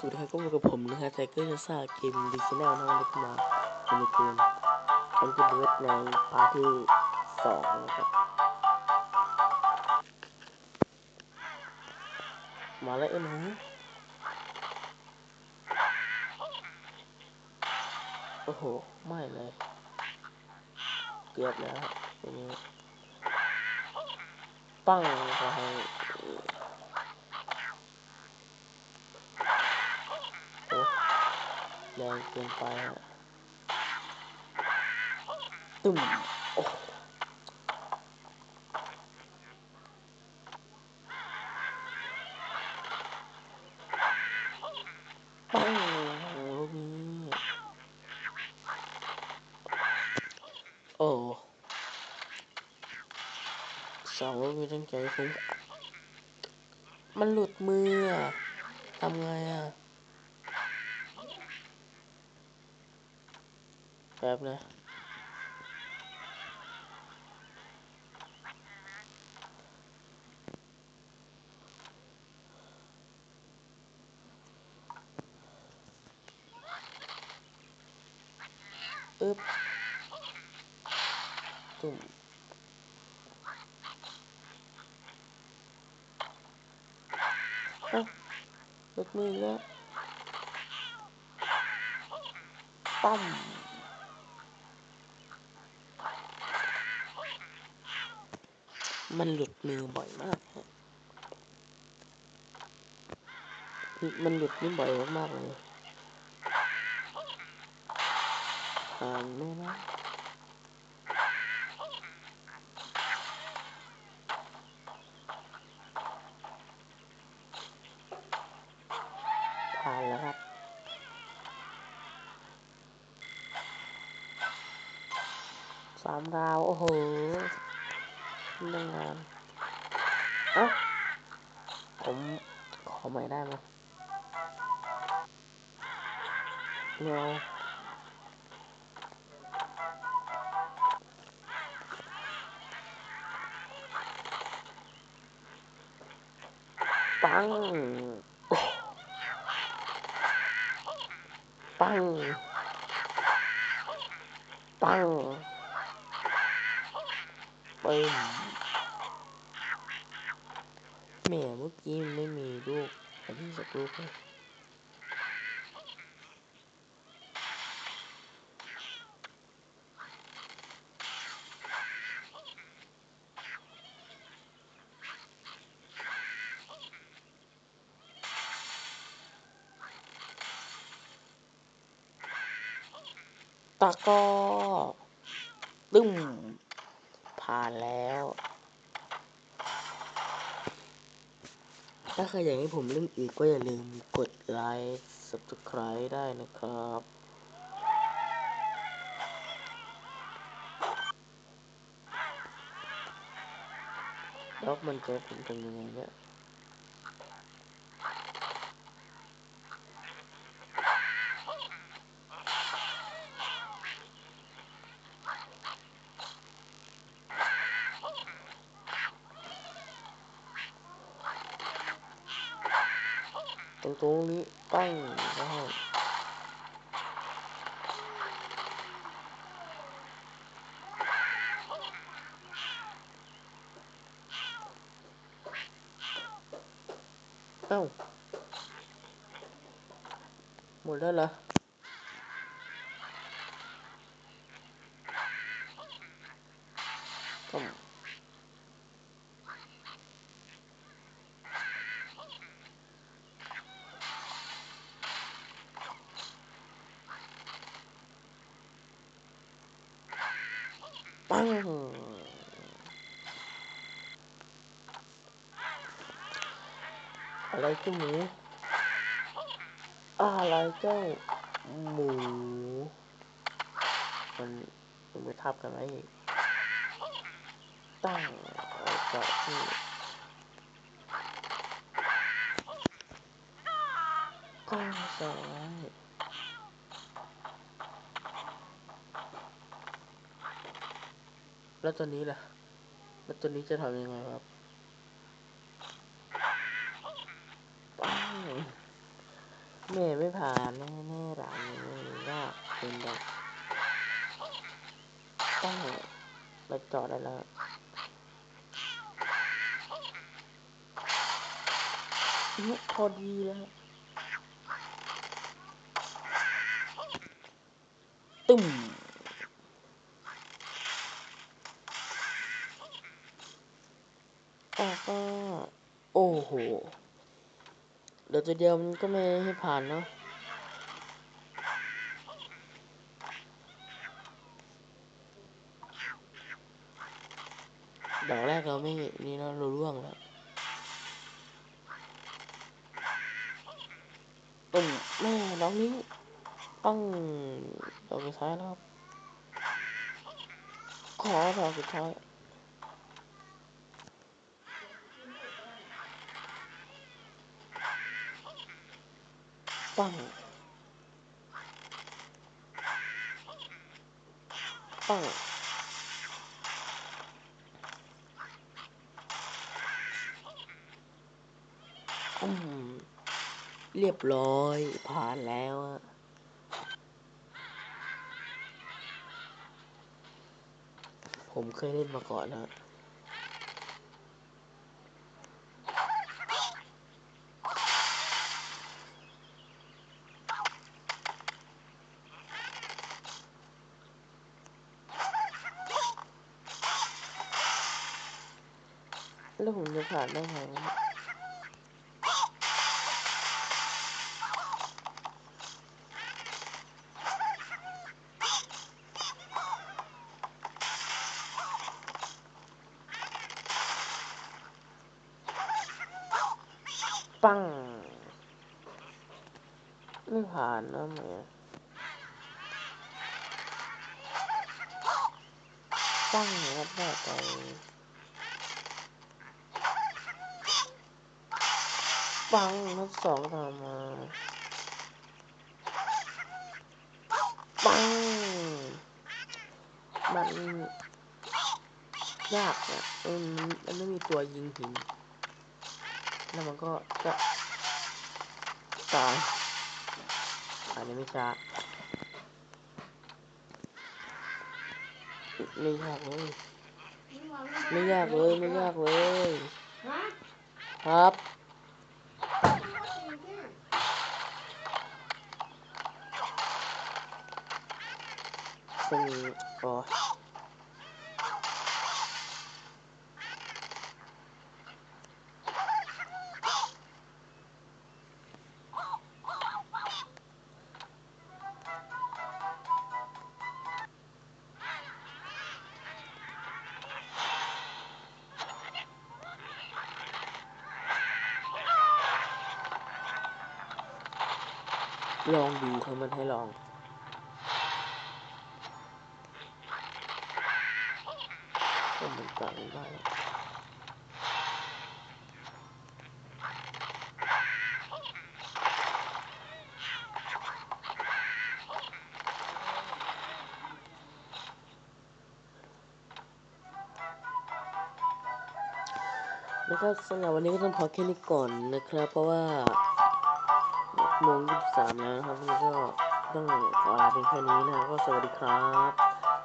สวัสดีครับก็มากับผมนะฮะไทเกอร์ซ่าเกมดิจิแนลนะวันนี้ก็มาในเกมคอมพิวเตอร์ในพาร์ทที่สองนะครับ มาแล้วไอ้หนูโอ้โห ไม่เลย เกือบแล้วตรงนี้ปั้งไปโอ้ แรงเกินไปตึ้มโอ้ปังลูกนี้โอ้สองลูกนี้ตั้งใจคุ้มมันหลุดมืออะทำไงอะ แป๊บนะอึ๊บตุ่มอ้าหลุดมือแล้ว ปั้ม มันหลุดมือบ่อยมากฮะมันหลุดนี่บ่อยมากๆเลยผ่านไหมนะผ่านแล้วครับสามดาว โอ้โห ตั้งนานเอ้าผมขอใแหมเมื่อกี้ไม่มีลูกอันนี้สักลูกเลยตะกร้อตึ้มผ่านแล้ว ถ้าใครอยากให้ผมเล่นอีกก็อย่าลืมกดไลค์ subscribe ได้นะครับแล้วมันจะเป็นยังไงเนี่ย ตรงตรงนี้ปั้งได้เอ้า หมดแล้วเหรอต้มปัง อะไรเจ้าหมูอะไรเจ้าหมู มันมันไปทับกันไหมตั้งเอาเจาะที่ข้างซ้าย แล้วตัวนี้ล่ะ แล้วตัวนี้จะทำยังไงครับปังแม่ไม่ผ่านแน่แน่ๆด่านนี้ยากเกินไปต้องเราจอดได้แล้วนี่พอดีแล้วตึ้ม อะก็ โอ้โหเดี๋ยวตัวเดียวมันก็ไม่ให้ผ่านเนาะดอกแรกเราไม่นี่เราเราล่วงแล้วตุ่มแม่น้องนิ้วปังดอกสุดท้ายแล้วขอดอกสุดท้าย ปังปังอืม เรียบร้อย ผ่านแล้วอะผมเคยเล่นมาก่อนนะ แล้วผมจะผ่านได้ไงวะปัง ไม่ผ่านนะแหมปังครับแม่ไป ปังนัดสองตามมาปังมันยากอะเออมันมันไม่มีตัวยิงหิน แล้วมันก็จะตายอันนี้ไม่ช้าไม่ยากเลยไม่ยากเลยไม่ยากเลยครับ ซึ่งอ๋อลองดูเขามันให้ลอง มันกลางได้แล้วแล้วก็สำหรับวันนี้ก็ต้องพอแค่นี้ก่อนนะครับ เพราะว่าโมงยี่สิบสามแล้วนะครับแล้วก็ต้องขอลาเพียงแค่นี้นะครับก็สวัสดีครับ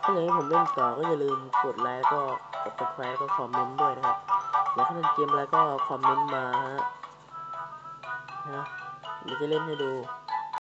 ถ้าอยากให้ผมเล่นต่อก็อย่าลืมกดไลค์ก็ กด subscribe แล้วก็คอมเมนต์ด้วยนะครับอยากให้เล่นเกมอะไรก็คอมเมนต์มาฮะนะเดี๋ยวจะเล่นให้ดู